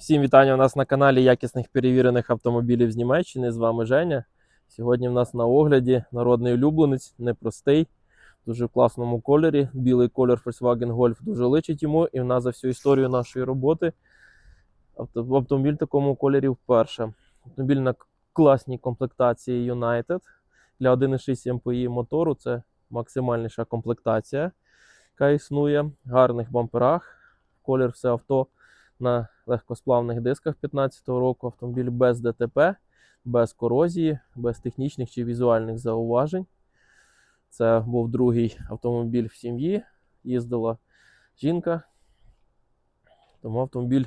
Всім вітання у нас на каналі якісних перевірених автомобілів з Німеччини. З вами Женя. Сьогодні в нас на огляді народний улюбленець, непростий, дуже в класному кольорі. Білий колір Volkswagen Golf дуже личить йому. І в нас за всю історію нашої роботи автомобіль в такому кольорі вперше. Автомобіль на класній комплектації United для 1,6 MPI мотору. Це максимальніша комплектація, яка існує. В гарних бамперах. Колір все авто на легкосплавних дисках 15-го року. Автомобіль без ДТП, без корозії, без технічних чи візуальних зауважень. Це був другий автомобіль в сім'ї. Їздила жінка. Тому автомобіль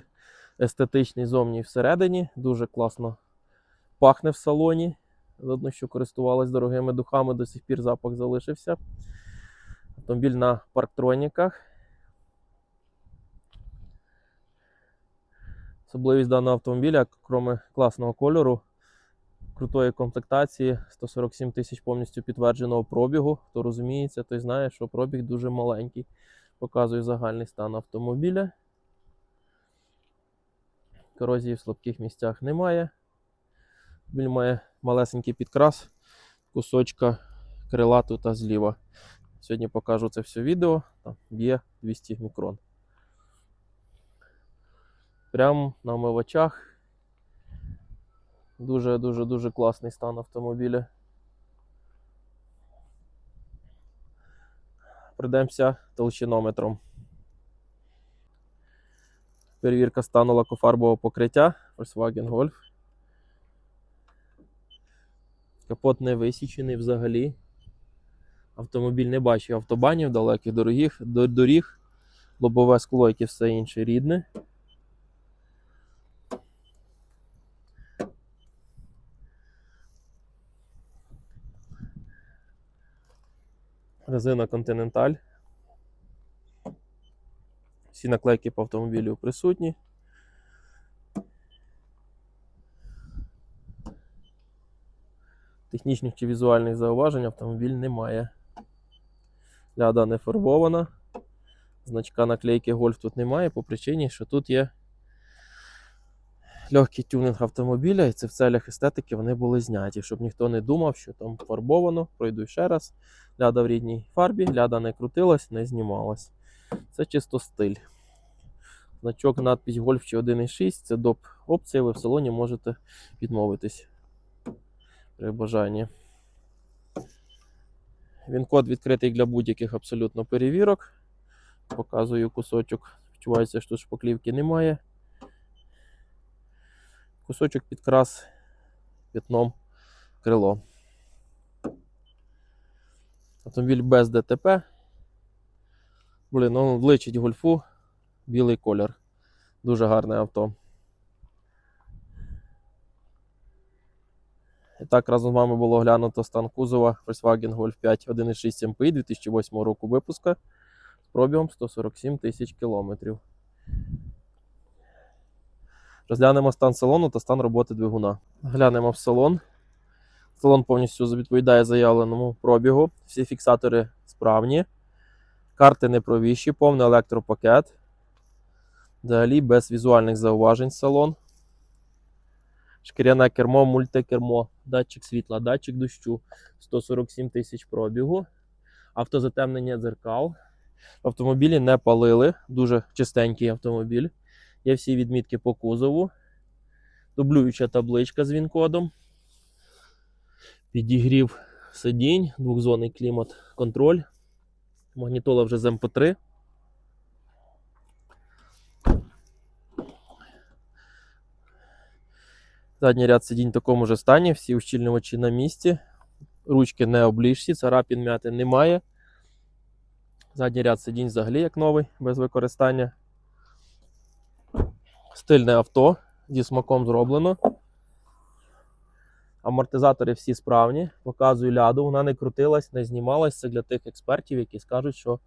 естетичний зовні і всередині. Дуже класно пахне в салоні. Видно, що користувалась дорогими духами, до сих пір запах залишився. Автомобіль на парктроніках. Особливість даного автомобіля, крім класного кольору, крутої комплектації, 147 тисяч повністю підтвердженого пробігу. Хто розуміється, той знає, що пробіг дуже маленький. Показую загальний стан автомобіля. Корозії в слабких місцях немає. Він має малесенький підкрас, кусочка крила тут зліва. Сьогодні покажу це все відео. Там б'є 200 мікрон. Прямо на омивачах. Дуже дуже класний стан автомобіля. Пройдемося толщинометром. Перевірка стану лакофарбового покриття Volkswagen Golf. Капот не висічений взагалі. Автомобіль не бачив автобанів, далеких дорогих, доріг, лобове скло, як і все інше рідне. Резина Continental. Всі наклейки по автомобілю присутні. Технічних чи візуальних зауважень автомобіль не має. Ляда не фарбована. Значка наклейки Golf тут немає по причині, що тут є легкий тюнинг автомобіля, і це в целях естетики вони були зняті, щоб ніхто не думав, що там фарбовано. Пройду ще раз. Ляда в рідній фарбі, ляда не крутилась, не знімалась. Це чисто стиль. Значок надпись Golf чи 1.6 це доп опція, ви в салоні можете відмовитись при бажанні. Він код відкритий для будь-яких абсолютно перевірок. Показую кусочок. Відчувається, що тут шпаклівки немає. Кусочок підкрас пятном крило. Автомобіль без ДТП. Блін, ну вличить гольфу білий колір. Дуже гарне авто. І так, разом з вами було оглянуто стан кузова Volkswagen Golf 5 1.6 MPI 2008 року випуска з пробігом 147 тисяч кілометрів. Розглянемо стан салону та стан роботи двигуна. Глянемо в салон. Салон повністю відповідає заявленому пробігу. Всі фіксатори справні. Карти не провіщі, повний електропакет. Взагалі без візуальних зауважень салон. Шкіряне кермо, мультикермо, датчик світла, датчик дощу, 147 тисяч пробігу, автозатемнення дзеркал. В автомобілі не палили, дуже чистенький автомобіль. Є всі відмітки по кузову. Дублююча табличка з він-кодом. Підігрів сидінь, двохзонний клімат контроль. Магнітола вже з МП3. Задній ряд сидінь в такому ж стані, всі ущільнювачі на місці. Ручки не обліжці, царапін м'яти немає. Задній ряд сидінь взагалі як новий, без використання. Стильне авто зі смаком зроблено. Амортизатори всі справні. Показую ляду, вона не крутилась, не знімалась. Це для тих експертів, які скажуть, що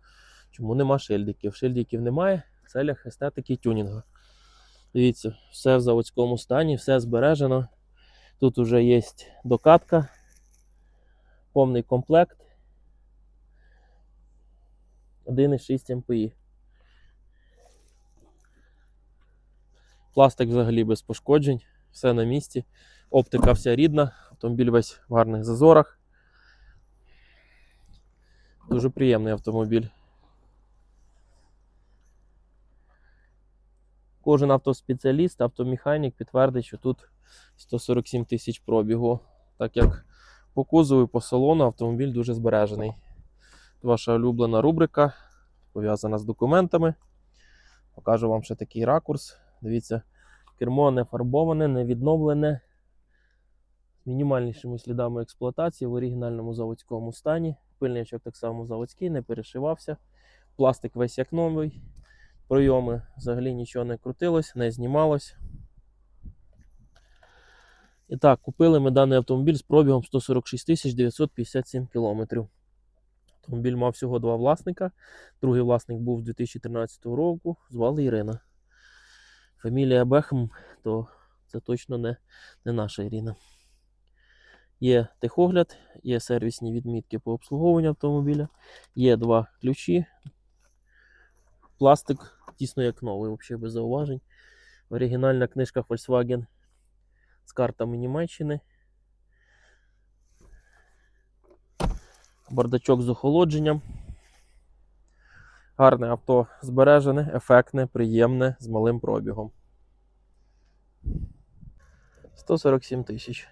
чому нема шильдиків. Шильдиків немає в целях естетики тюнінгу. Дивіться, все в заводському стані, все збережено. Тут вже є докатка, повний комплект. 1,6 МПІ. Пластик взагалі без пошкоджень, все на місці. Оптика вся рідна, автомобіль весь в гарних зазорах. Дуже приємний автомобіль. Кожен автоспеціаліст, автомеханік підтвердить, що тут 147 тисяч пробігу. Так як по кузову і по салону автомобіль дуже збережений. Ваша улюблена рубрика, пов'язана з документами. Покажу вам ще такий ракурс. Дивіться, кермо не фарбоване, не відновлене. З мінімальнішими слідами експлуатації в оригінальному заводському стані. Пильничок так само заводський, не перешивався. Пластик весь як новий. Пройоми взагалі нічого не крутилось, не знімалось. І так, купили ми даний автомобіль з пробігом 146 957 кілометрів. Автомобіль мав всього два власника. Другий власник був з 2013 року, звали Ірина. Фамілія Бехм, то це точно не, не наша Ірина. Є техогляд, є сервісні відмітки по обслуговуванню автомобіля, є два ключі. Пластик тісно як новий, взагалі без зауважень. Оригінальна книжка Volkswagen з картами Німеччини. Бардачок з охолодженням. Гарне авто збережене, ефектне, приємне, з малим пробігом. 147 тисяч.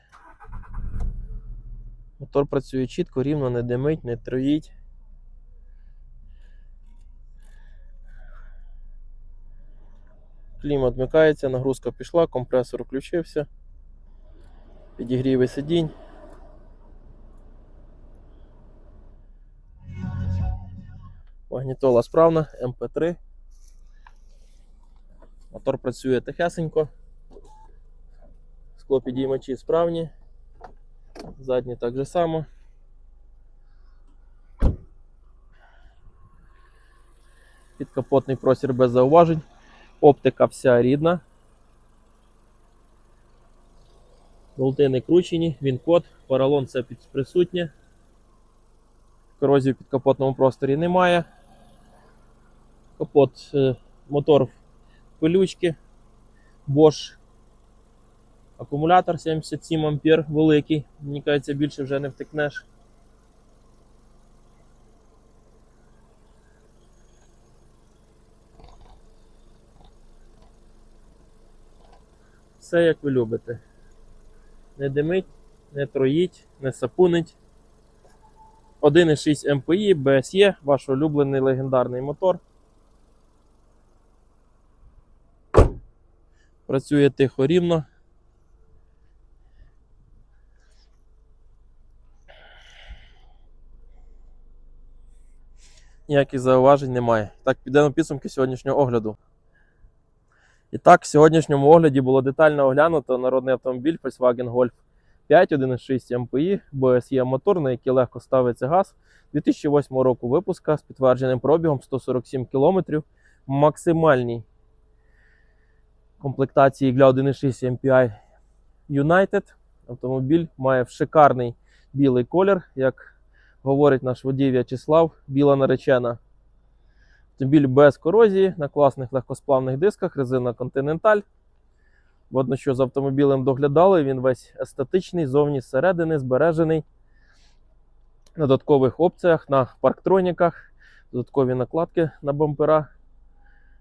Мотор працює чітко, рівно, не димить, не троїть. Клімат вмикається, нагрузка пішла, компресор включився. Підігріви сидінь. Магнітола справна, МП3. Мотор працює тихесенько. Склопідіймачі справні. Задні так же само. Підкапотний простір без зауважень. Оптика вся рідна. Болти не кручені, він код, поролон все присутнє. Корозії в підкапотному просторі немає. Капот, е, мотор пилючки. Bosch. Акумулятор 77 ампер великий. Мені кажеться, більше вже не втекнеш. Все як ви любите. Не димить, не троїть, не сапунить. 1,6 MPI, BSE, ваш улюблений легендарний мотор. Працює тихо рівно. Ніяких зауважень немає. Так, підемо підсумки сьогоднішнього огляду. І так, в сьогоднішньому огляді було детально оглянуто народний автомобіль Volkswagen Golf 5 1.6 MPI, BSE мотор, на який легко ставиться газ. 2008 року випуска з підтвердженим пробігом 147 км. Максимальній комплектації для 1.6 MPI United. Автомобіль має шикарний білий колір, як говорить наш водій В'ячеслав, біла наречена. Автомобіль без корозії на класних легкосплавних дисках, резина Continental. Водно, що з автомобілем доглядали, він весь естетичний, зовні зсередини, збережений. На додаткових опціях, на парктроніках, додаткові накладки на бампера.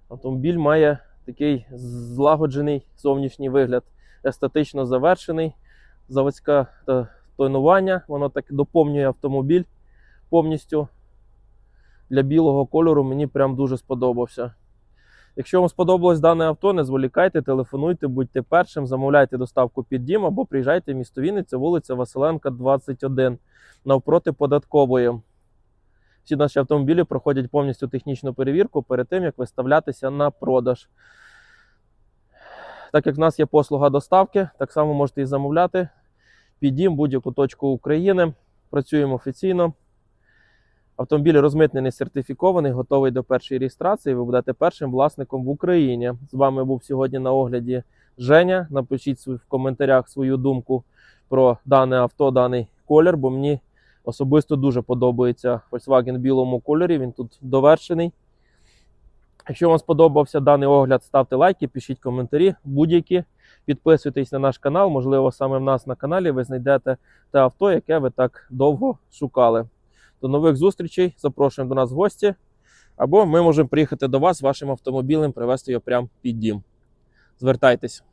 Автомобіль має такий злагоджений зовнішній вигляд, естетично завершений. Заводське тонування, воно так доповнює автомобіль повністю. Для білого кольору мені прям дуже сподобався. Якщо вам сподобалось дане авто, не зволікайте, телефонуйте, будьте першим, замовляйте доставку під дім або приїжджайте в місто Вінниця, вулиця Василенка, 21, навпроти податкової. Всі наші автомобілі проходять повністю технічну перевірку перед тим, як виставлятися на продаж. Так як в нас є послуга доставки, так само можете і замовляти під дім будь-яку точку України. Працюємо офіційно. Автомобіль розмитнений, сертифікований, готовий до першої реєстрації. Ви будете першим власником в Україні. З вами був сьогодні на огляді Женя. Напишіть в коментарях свою думку про дане авто, даний колір, бо мені особисто дуже подобається Volkswagen в білому кольорі. Він тут довершений. Якщо вам сподобався даний огляд, ставте лайки, пишіть коментарі будь-які. Підписуйтесь на наш канал. Можливо, саме в нас на каналі ви знайдете те авто, яке ви так довго шукали. До нових зустрічей. Запрошуємо до нас в гості. Або ми можемо приїхати до вас вашим автомобілем, привезти його прямо під дім. Звертайтесь.